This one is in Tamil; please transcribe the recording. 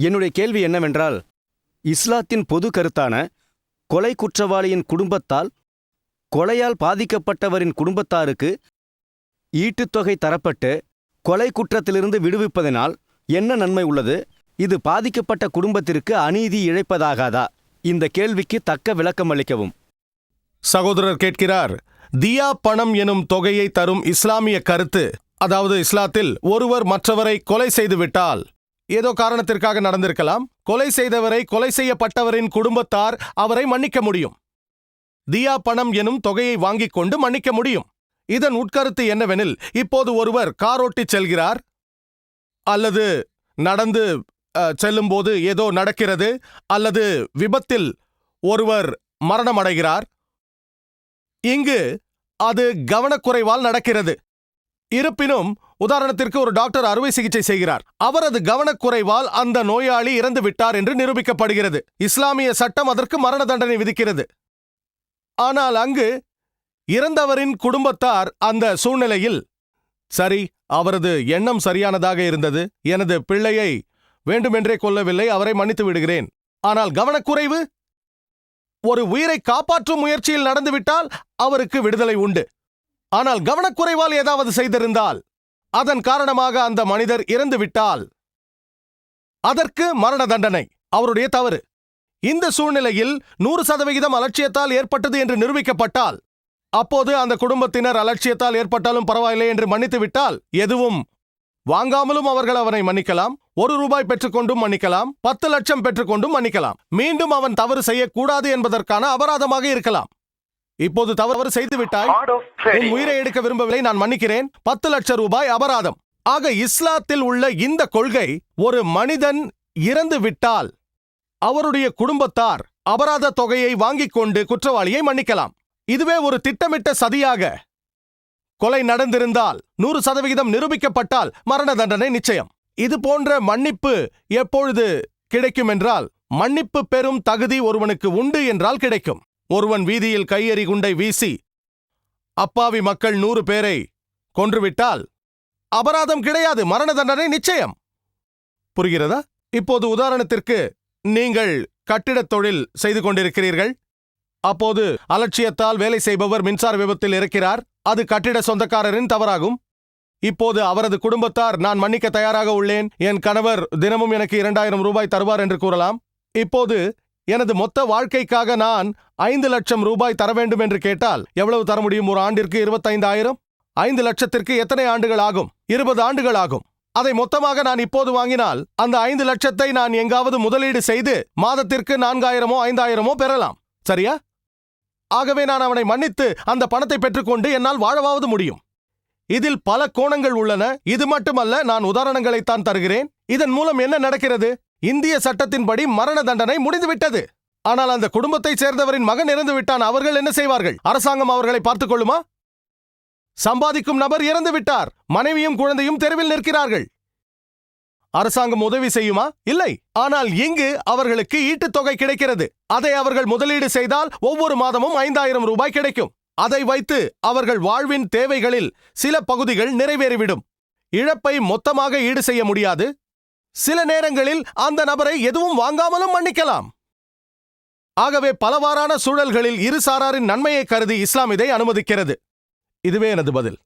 என்னுடைய கேள்வி என்னவென்றால் இஸ்லாத்தின் பொது கருத்தான கொலை குற்றவாளியின் குடும்பத்தால் கொலையால் பாதிக்கப்பட்டவரின் குடும்பத்தாருக்கு ஈட்டுத்தொகை தரப்பட்டு கொலை குற்றத்திலிருந்து விடுவிப்பதனால் என்ன நன்மை உள்ளது? இது பாதிக்கப்பட்ட குடும்பத்திற்கு அநீதி இழைப்பதாகாதா? இந்த கேள்விக்கு தக்க விளக்கம் அளிக்கவும். சகோதரர் கேட்கிறார் தியா பணம் எனும் தொகையை தரும் இஸ்லாமிய கருத்து அதாவது இஸ்லாத்தில் ஒருவர் மற்றவரை கொலை செய்துவிட்டால் ஏதோ காரணத்திற்காக நடந்திருக்கலாம். கொலை செய்தவரை கொலை செய்யப்பட்டவரின் குடும்பத்தார் அவரை மன்னிக்க முடியும். தியா பணம் எனும் தொகையை வாங்கிக் கொண்டு மன்னிக்க முடியும். இதன் உட்கருத்து என்னவெனில் இப்போது ஒருவர் காரோட்டிச் செல்கிறார். அல்லது நடந்து செல்லும்போது ஏதோ நடக்கிறது. அல்லது விபத்தில் ஒருவர் மரணமடைகிறார். இங்கு அது கவனக்குறைவால் நடக்கிறது. இருப்பினும் உதாரணத்திற்கு ஒரு டாக்டர் அறுவை சிகிச்சை செய்கிறார். அவரது கவனக்குறைவால் அந்த நோயாளி இறந்து விட்டார் என்று நிரூபிக்கப்படுகிறது. இஸ்லாமிய சட்டம் அதற்கு மரண தண்டனை விதிக்கிறது. ஆனால் அங்கு இறந்தவரின் குடும்பத்தார் அந்த சூழ்நிலையில் சரி அவரது எண்ணம் சரியானதாக இருந்தது. எனது பிள்ளையை வேண்டுமென்றே கொல்லவில்லை. அவரை மன்னித்து விடுகிறேன். ஆனால் கவனக்குறைவு? ஒரு உயிரை காப்பாற்றும் முயற்சியில் நடந்துவிட்டால் அவருக்கு விடுதலை உண்டு. ஆனால் கவனக்குறைவால் ஏதாவது செய்திருந்தால் அதன் காரணமாக அந்த மனிதர் இறந்து விட்டால் அதற்கு மரண தண்டனை. அவருடைய தவறு. இந்த சூழ்நிலையில் நூறு சதவிகிதம் அலட்சியத்தால் ஏற்பட்டது என்று நிரூபிக்கப்பட்டால் அப்போது அந்த குடும்பத்தினர் அலட்சியத்தால் ஏற்பட்டாலும் பரவாயில்லை என்று மன்னித்துவிட்டால் எதுவும் வாங்காமலும் அவர்கள் அவனை மன்னிக்கலாம் ஒரு ரூபாய் பெற்றுக்கொண்டும் மன்னிக்கலாம் பத்து லட்சம் பெற்றுக்கொண்டும் மன்னிக்கலாம். மீண்டும் அவன் தவறு செய்யக்கூடாது என்பதற்கான அபராதமாக இருக்கலாம். இப்போது தவறு செய்து விட்டாய் உன். உயிரை எடுக்க விரும்பவில்லை நான் மன்னிக்கிறேன். பத்து லட்சம் ரூபாய் அபராதம். ஆக இஸ்லாத்தில் உள்ள இந்த கொள்கை ஒரு மனிதன் இறந்து விட்டால் அவருடைய குடும்பத்தார் அபராத தொகையை வாங்கிக் கொண்டு குற்றவாளியை மன்னிக்கலாம். இதுவே ஒரு திட்டமிட்ட சதியாக. கொலை நடந்திருந்தால் நூறு சதவிகிதம் நிரூபிக்கப்பட்டால் மரண தண்டனை நிச்சயம். இது போன்ற மன்னிப்பு எப்பொழுது கிடைக்கும் என்றால் மன்னிப்பு பெறும் தகுதி ஒருவனுக்கு உண்டு என்றால் கிடைக்கும். ஒருவன் வீதியில் கையெறி குண்டை வீசி அப்பாவி மக்கள் நூறு பேரை கொன்றுவிட்டால் அபராதம் கிடையாது மரண தண்டனை நிச்சயம். புரிகிறதா? இப்போது உதாரணத்திற்கு நீங்கள் கட்டிடத் தொழில் செய்து கொண்டிருக்கிறீர்கள். அப்போது அலட்சியத்தால் வேலை செய்பவர் மின்சார விபத்தில் இருக்கிறார். அது கட்டிட சொந்தக்காரரின் தவறாகும். இப்போது அவரது குடும்பத்தார் நான் மன்னிக்க தயாராக உள்ளேன். என் கணவர் தினமும் எனக்கு இரண்டாயிரம் ரூபாய் தருவார் என்று கூறலாம். இப்போது எனது மொத்த வாழ்க்கைக்காக நான் ஐந்து லட்சம் ரூபாய் தர வேண்டும் என்று கேட்டால் எவ்வளவு தர முடியும்? ஒரு ஆண்டிற்கு இருபத்தைந்தாயிரம்? ஐந்து லட்சத்திற்கு எத்தனை ஆண்டுகள் ஆகும்? இருபது ஆண்டுகள் ஆகும். அதை மொத்தமாக நான் இப்போது வாங்கினால் அந்த ஐந்து லட்சத்தை நான் எங்காவது முதலீடு செய்து மாதத்திற்கு நான்காயிரமோ ஐந்தாயிரமோ பெறலாம். சரியா? ஆகவே நான் அவனை மன்னித்து அந்த பணத்தை பெற்றுக்கொண்டு என்னால் வாழவாவது முடியும். இதில் பல கோணங்கள் உள்ளன. இது மட்டுமல்ல நான் உதாரணங்களைத்தான் தருகிறேன். இதன் மூலம் என்ன நடக்கிறது? இந்திய சட்டத்தின்படி மரண தண்டனை முடிந்துவிட்டது. ஆனால் அந்த குடும்பத்தைச் சேர்ந்தவரின் மகன் இறந்து விட்டான். அவர்கள் என்ன செய்வார்கள்? அரசாங்கம் அவர்களை பார்த்துக் கொள்ளுமா சம்பாதிக்கும் நபர் இறந்து விட்டார். மனைவியும் குழந்தையும் தெருவில் நிற்கிறார்கள். அரசாங்கம் உதவி செய்யுமா? இல்லை. ஆனால் இங்கு அவர்களுக்கு ஈட்டுத் தொகை கிடைக்கிறது. அதை அவர்கள் முதலீடு செய்தால் ஒவ்வொரு மாதமும் ஐந்தாயிரம் ரூபாய் கிடைக்கும். அதை வைத்து அவர்கள் வாழ்வின் தேவைகளில் சில பகுதிகள் நிறைவேறிவிடும். இழப்பை மொத்தமாக ஈடு செய்ய முடியாது. சில நேரங்களில் அந்த நபரை எதுவும் வாங்காமலும் மன்னிக்கலாம். ஆகவே பலவாறான சூழல்களில் இரு சாராரின் நன்மையை கருதி இஸ்லாம் இதை அனுமதிக்கிறது. இதுவே எனது பதில்.